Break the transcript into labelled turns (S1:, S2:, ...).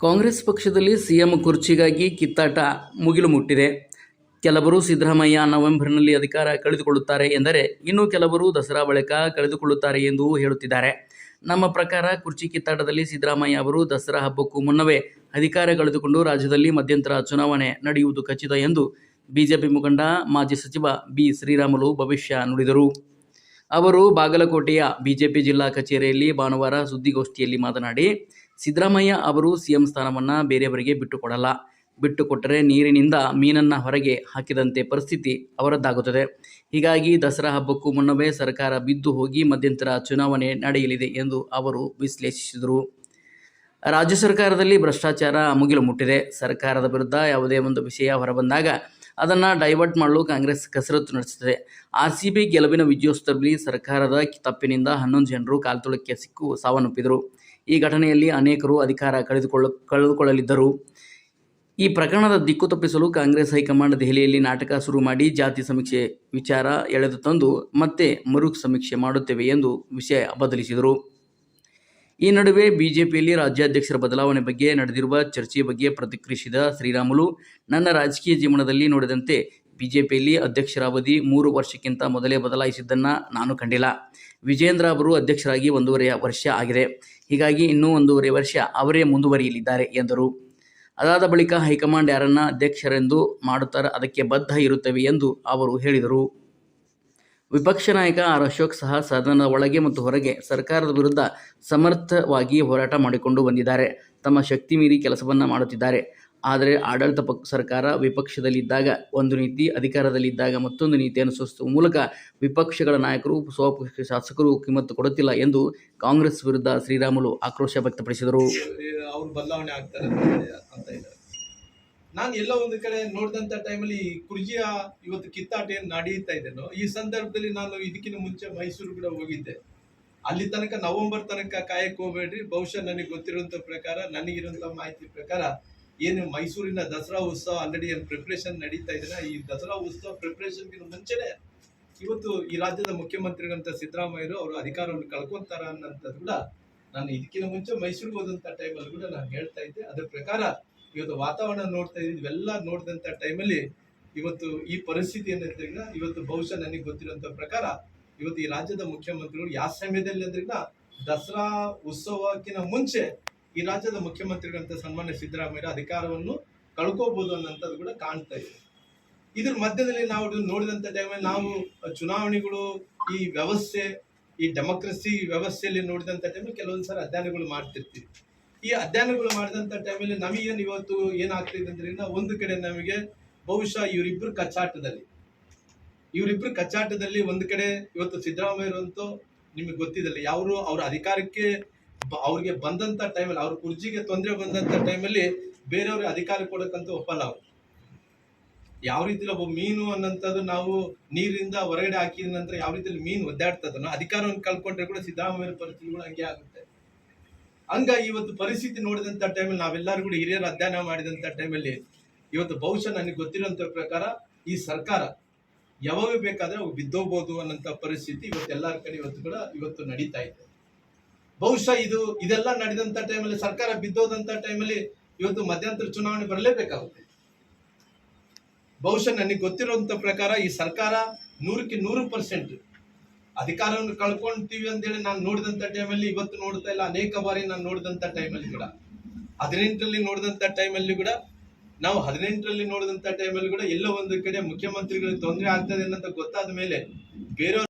S1: ಕಾಂಗ್ರೆಸ್ ಪಕ್ಷದಲ್ಲಿ ಸಿಎಂ ಕುರ್ಚಿಗಾಗಿ ಕಿತ್ತಾಟ ಮುಗಿಲು ಮುಟ್ಟಿದೆ. ಕೆಲವರು ಸಿದ್ದರಾಮಯ್ಯ ನವೆಂಬರ್ನಲ್ಲಿ ಅಧಿಕಾರ ಕಳೆದುಕೊಳ್ಳುತ್ತಾರೆ ಎಂದರೆ ಇನ್ನು ಕೆಲವರು ದಸರಾ ಬಳಿಕ ಕಳೆದುಕೊಳ್ಳುತ್ತಾರೆ ಎಂದು ಹೇಳುತ್ತಿದ್ದಾರೆ. ನಮ್ಮ ಪ್ರಕಾರ ಕುರ್ಚಿ ಕಿತ್ತಾಟದಲ್ಲಿ ಸಿದ್ದರಾಮಯ್ಯ ಅವರು ದಸರಾ ಹಬ್ಬಕ್ಕೂ ಮುನ್ನವೇ ಅಧಿಕಾರ ಕಳೆದುಕೊಂಡು ರಾಜ್ಯದಲ್ಲಿ ಮಧ್ಯಂತರ ಚುನಾವಣೆ ನಡೆಯುವುದು ಖಚಿತ ಎಂದು ಬಿಜೆಪಿ ಮುಖಂಡ ಮಾಜಿ ಸಚಿವ ಬಿ ಶ್ರೀರಾಮುಲು ಭವಿಷ್ಯ ನುಡಿದರು. ಅವರು ಬಾಗಲಕೋಟೆಯ ಬಿಜೆಪಿ ಜಿಲ್ಲಾ ಕಚೇರಿಯಲ್ಲಿ ಭಾನುವಾರ ಸುದ್ದಿಗೋಷ್ಠಿಯಲ್ಲಿ ಮಾತನಾಡಿ ಸಿದ್ದರಾಮಯ್ಯ ಅವರು ಸಿಎಂ ಸ್ಥಾನವನ್ನು ಬೇರೆಯವರಿಗೆ ಬಿಟ್ಟುಕೊಡಲ್ಲ. ಬಿಟ್ಟುಕೊಟ್ಟರೆ ನೀರಿನಿಂದ ಮೀನನ್ನ ಹೊರಗೆ ಹಾಕಿದಂತೆ ಪರಿಸ್ಥಿತಿ ಅವರದ್ದಾಗುತ್ತದೆ. ಹೀಗಾಗಿ ದಸರಾ ಹಬ್ಬಕ್ಕೂ ಮುನ್ನವೇ ಸರ್ಕಾರ ಬಿದ್ದು ಹೋಗಿ ಮಧ್ಯಂತರ ಚುನಾವಣೆ ನಡೆಯಲಿದೆ ಎಂದು ಅವರು ವಿಶ್ಲೇಷಿಸಿದರು. ರಾಜ್ಯ ಸರ್ಕಾರದಲ್ಲಿ ಭ್ರಷ್ಟಾಚಾರ ಮುಗಿಲು ಮುಟ್ಟಿದೆ. ಸರ್ಕಾರದ ವಿರುದ್ಧ ಯಾವುದೇ ಒಂದು ವಿಷಯ ಹೊರಬಂದಾಗ ಅದನ್ನು ಡೈವರ್ಟ್ ಮಾಡಲು ಕಾಂಗ್ರೆಸ್ ಕಸರತ್ತು ನಡೆಸುತ್ತದೆ. ಆರ್ ಸಿ ಬಿ ಗೆಲುವಿನ ವಿಜಯೋತ್ಸವದಲ್ಲಿ ಸರ್ಕಾರದ ತಪ್ಪಿನಿಂದ ಹನ್ನೊಂದು ಜನರು ಕಾಲ್ತುಳಕ್ಕೆ ಸಿಕ್ಕು ಸಾವನ್ನಪ್ಪಿದರು. ಈ ಘಟನೆಯಲ್ಲಿ ಅನೇಕರು ಅಧಿಕಾರ ಕಳೆದುಕೊಳ್ಳ, ಕಳೆದುಕೊಳ್ಳಲಿದ್ದರು. ಈ ಪ್ರಕರಣದ ದಿಕ್ಕು ತಪ್ಪಿಸಲು ಕಾಂಗ್ರೆಸ್ ಹೈಕಮಾಂಡ್ ದೆಹಲಿಯಲ್ಲಿ ನಾಟಕ ಶುರು ಮಾಡಿ ಜಾತಿ ಸಮೀಕ್ಷೆ ವಿಚಾರ ಎಳೆದು ತಂದು ಮತ್ತೆ ಮರು ಸಮೀಕ್ಷೆ ಮಾಡುತ್ತೇವೆ ಎಂದು ವಿಷಯ ಬದಲಿಸಿದರು. ಈ ನಡುವೆ ಬಿಜೆಪಿಯಲ್ಲಿ ರಾಜ್ಯಾಧ್ಯಕ್ಷರ ಬದಲಾವಣೆ ಬಗ್ಗೆ ನಡೆದಿರುವ ಚರ್ಚೆಯ ಬಗ್ಗೆ ಪ್ರತಿಕ್ರಿಯಿಸಿದ ಶ್ರೀರಾಮುಲು, ನನ್ನ ರಾಜಕೀಯ ಜೀವನದಲ್ಲಿ ನೋಡಿದಂತೆ ಬಿಜೆಪಿಯಲ್ಲಿ ಅಧ್ಯಕ್ಷರ ಅವಧಿ ಮೂರು ವರ್ಷಕ್ಕಿಂತ ಮೊದಲೇ ಬದಲಾಯಿಸಿದ್ದನ್ನು ನಾನು ಕಂಡಿಲ್ಲ. ವಿಜೇಂದ್ರ ಅವರು ಅಧ್ಯಕ್ಷರಾಗಿ ಒಂದೂವರೆ ವರ್ಷ ಆಗಿದೆ. ಹೀಗಾಗಿ ಇನ್ನೂ ಒಂದೂವರೆ ವರ್ಷ ಅವರೇ ಮುಂದುವರಿಯಲಿದ್ದಾರೆ ಎಂದರು. ಅದಾದ ಬಳಿಕ ಹೈಕಮಾಂಡ್ ಯಾರನ್ನ ಅಧ್ಯಕ್ಷರೆಂದು ಮಾಡುತ್ತಾರೆ, ಅದಕ್ಕೆ ಬದ್ಧ ಇರುತ್ತವೆ ಎಂದು ಅವರು ಹೇಳಿದರು. ವಿಪಕ್ಷ ನಾಯಕ ಆರ್ ಅಶೋಕ್ ಸಹ ಸದನದ ಒಳಗೆ ಮತ್ತು ಹೊರಗೆ ಸರ್ಕಾರದ ವಿರುದ್ಧ ಸಮರ್ಥವಾಗಿ ಹೋರಾಟ ಮಾಡಿಕೊಂಡು ಬಂದಿದ್ದಾರೆ. ತಮ್ಮ ಶಕ್ತಿ ಮೀರಿ ಕೆಲಸವನ್ನು ಮಾಡುತ್ತಿದ್ದಾರೆ. ಆದರೆ ಆಡಳಿತ ಪಕ್ಷ ಸರ್ಕಾರ ವಿಪಕ್ಷದಲ್ಲಿದ್ದಾಗ ಒಂದು ನೀತಿ, ಅಧಿಕಾರದಲ್ಲಿದ್ದಾಗ ಮತ್ತೊಂದು ನೀತಿ ಅನುಸರಿಸುವ ಮೂಲಕ ವಿಪಕ್ಷಗಳ ನಾಯಕರು, ಸ್ವಪಕ್ಷ ಶಾಸಕರು ಕಿಮ್ಮತ್ತು ಕೊಡುತ್ತಿಲ್ಲ ಎಂದು ಕಾಂಗ್ರೆಸ್ ವಿರುದ್ಧ ಶ್ರೀರಾಮುಲು ಆಕ್ರೋಶ ವ್ಯಕ್ತಪಡಿಸಿದರು.
S2: ಬದಲಾವಣೆ ಆಗ್ತಾರೆ ಅಂತ ಇದ್ದಾರೆ. ನಾನು ಎಲ್ಲ ಒಂದು ಕಡೆ ನೋಡಿದಂತ ಟೈಮಲ್ಲಿ ಕುರ್ಜಿಯ ಇವತ್ತು ಕಿತ್ತಾಟ ಏನು ನಡೀತಾ ಇದ್ದೇನೋ ಈ ಸಂದರ್ಭದಲ್ಲಿ ನಾನು ಇದಕ್ಕಿಂತ ಮುಂಚೆ ಮೈಸೂರು ಕೂಡ ಹೋಗಿದ್ದೆ. ಅಲ್ಲಿ ತನಕ ನವೆಂಬರ್ ತನಕ ಕಾಯಕ್ಕೆ ಹೋಗ್ಬೇಡ್ರಿ. ಬಹುಶಃ ನನಗೆ ಗೊತ್ತಿರುವಂತ ಪ್ರಕಾರ ನನಗಿರುವಂಥ ಮಾಹಿತಿ ಪ್ರಕಾರ ಏನು ಮೈಸೂರಿನ ದಸರಾ ಉತ್ಸವ ಆಲ್ರೆಡಿ ಏನು ಪ್ರಿಪ್ರೇಷನ್ ನಡೀತಾ ಇದೆ ಈ ದಸರಾ ಉತ್ಸವ ಪ್ರಿಪ್ರೇಷನ್ಗಿಂತ ಮುಂಚೆನೆ ಇವತ್ತು ಈ ರಾಜ್ಯದ ಮುಖ್ಯಮಂತ್ರಿಗಳಂತ ಸಿದ್ದರಾಮಯ್ಯರು ಅವರು ಅಧಿಕಾರವನ್ನು ಕಳ್ಕೊಂತಾರ ಅನ್ನೋಂಥದ್ದು ಕೂಡ ನಾನು ಇದಕ್ಕಿಂತ ಮುಂಚೆ ಮೈಸೂರಿಗೆ ಹೋದಂಥ ಟೈಮಲ್ಲಿ ಕೂಡ ನಾನು ಹೇಳ್ತಾ ಇದ್ದೆ. ಅದ್ರ ಪ್ರಕಾರ ಇವತ್ತು ವಾತಾವರಣ ನೋಡ್ತಾ ಇದ್ದೀವಿ ಇವೆಲ್ಲ ನೋಡಿದಂಥ ಟೈಮಲ್ಲಿ ಇವತ್ತು ಈ ಪರಿಸ್ಥಿತಿ ಏನಂದ್ರೆ ಇವತ್ತು ಬಹುಶಃ ನನಗೆ ಗೊತ್ತಿರೋಂಥ ಪ್ರಕಾರ ಇವತ್ತು ಈ ರಾಜ್ಯದ ಮುಖ್ಯಮಂತ್ರಿಗಳು ಯಾವ ಸಮಯದಲ್ಲಿ ಅಂದ್ರೆ ದಸರಾ ಉತ್ಸವಕ್ಕಿಂತ ಮುಂಚೆ ಈ ರಾಜ್ಯದ ಮುಖ್ಯಮಂತ್ರಿಗಳಂತ ಸನ್ಮಾನ್ಯ ಸಿದ್ದರಾಮಯ್ಯ ಅಧಿಕಾರವನ್ನು ಕಳ್ಕೋಬಹುದು ಅನ್ನೋಂಥದ್ದು ಕೂಡ ಕಾಣ್ತಾ ಇದೆ. ಇದ್ರ ಮಧ್ಯದಲ್ಲಿ ನಾವು ನೋಡಿದಂಥ ಟೈಮಲ್ಲಿ ನಾವು ಚುನಾವಣೆಗಳು ಈ ವ್ಯವಸ್ಥೆ, ಈ ಡೆಮೋಕ್ರಸಿ ವ್ಯವಸ್ಥೆಯಲ್ಲಿ ನೋಡಿದಂತ ಟೈಮಲ್ಲಿ ಕೆಲವೊಂದು ಸಲ ಅಧ್ಯಯನಗಳು ಮಾಡ್ತಿರ್ತೀವಿ. ಈ ಅಧ್ಯಯನಗಳು ಮಾಡಿದಂತ ಟೈಮಲ್ಲಿ ನಮಗೇನು ಇವತ್ತು ಏನಾಗ್ತಿದೆ ಅಂದ್ರೆ ಒಂದು ಕಡೆ ನಮಗೆ ಬಹುಶಃ ಇವರಿಬ್ಬರು ಕಚ್ಚಾಟದಲ್ಲಿ ಇವರಿಬ್ಬರು ಕಚ್ಚಾಟದಲ್ಲಿ ಒಂದು ಕಡೆ ಇವತ್ತು ಸಿದ್ದರಾಮಯ್ಯರಂತೂ ನಿಮಗೆ ಗೊತ್ತಿದಲ್ಲ ಯಾರು ಅವ್ರ ಅಧಿಕಾರಕ್ಕೆ ಅವ್ರಿಗೆ ಬಂದಂತ ಟೈಮಲ್ಲಿ ಅವ್ರ ಕುರ್ಜಿಗೆ ತೊಂದರೆ ಬಂದಂತ ಟೈಮಲ್ಲಿ ಬೇರೆಯವ್ರಿಗೆ ಅಧಿಕಾರ ಕೊಡಕ್ಕಂತ ಒಪ್ಪಲ್ಲ ಅವ್ರು. ಯಾವ ರೀತಿಲಿ ಒಬ್ಬ ಮೀನು ಅನ್ನಂಥದ್ದು ನಾವು ನೀರಿಂದ ಹೊರಗಡೆ ಹಾಕಿದ ನಂತರ ಯಾವ ರೀತಿಯಲ್ಲಿ ಮೀನು ಒದ್ದಾಡ್ತದನೋ ಅಧಿಕಾರವನ್ನು ಕಳ್ಕೊಂಡ್ರೆ ಕೂಡ ಸಿದ್ದರಾಮಯ್ಯ ಪರಿಸ್ಥಿತಿಗಳು ಹಂಗೆ ಆಗುತ್ತೆ. ಹಂಗ ಇವತ್ತು ಪರಿಸ್ಥಿತಿ ನೋಡಿದಂತ ಟೈಮಲ್ಲಿ ನಾವೆಲ್ಲರೂ ಕೂಡ ಹಿರಿಯರು ಅಧ್ಯಯನ ಮಾಡಿದಂತ ಟೈಮಲ್ಲಿ ಇವತ್ತು ಬಹುಶಃ ನನಗೆ ಗೊತ್ತಿರೋಂಥ ಪ್ರಕಾರ ಈ ಸರ್ಕಾರ ಯಾವಾಗ ಬೇಕಾದ್ರೆ ಅವು ಬಿದ್ದೋಗ್ಬೋದು ಅನ್ನೋಂಥ ಪರಿಸ್ಥಿತಿ ಇವತ್ತು ಎಲ್ಲರ ಕಡೆ ಇವತ್ತು ಕೂಡ, ಇವತ್ತು ನಡೀತಾ ಇದೆ. ಬಹುಶಃ ಇದು, ಇದೆಲ್ಲ ನಡೆದಂತ ಟೈಮಲ್ಲಿ ಸರ್ಕಾರ ಬಿದ್ದೋದಂತ ಟೈಮಲ್ಲಿ ಇವತ್ತು ಮಧ್ಯಂತರ ಚುನಾವಣೆ ಬರಲೇಬೇಕಾಗುತ್ತೆ. ಬಹುಶಃ ನನಗೆ ಗೊತ್ತಿರುವಂತ ಪ್ರಕಾರ ಈ ಸರ್ಕಾರ ನೂರಕ್ಕೆ ನೂರು ಪರ್ಸೆಂಟ್ ಅಧಿಕಾರವನ್ನು ಕಳ್ಕೊಂತೀವಿ ಅಂತೇಳಿ ನಾನು ನೋಡಿದಂತ ಟೈಮಲ್ಲಿ ಇವತ್ತು ನೋಡ್ತಾ ಇಲ್ಲ, ಅನೇಕ ಬಾರಿ ನಾನು ನೋಡಿದಂತ ಟೈಮಲ್ಲಿ ಕೂಡ. ಹದಿನೆಂಟರಲ್ಲಿ ನೋಡಿದಂತ ಟೈಮಲ್ಲಿ ಕೂಡ, ನಾವು ಹದಿನೆಂಟರಲ್ಲಿ ನೋಡಿದಂತ ಟೈಮಲ್ಲಿ ಕೂಡ ಎಲ್ಲೋ ಒಂದು ಕಡೆ ಮುಖ್ಯಮಂತ್ರಿಗಳಿಗೆ ತೊಂದರೆ ಆಗ್ತದೆ ಅಂತ ಗೊತ್ತಾದ ಮೇಲೆ ಬೇರೆಯವ್ರ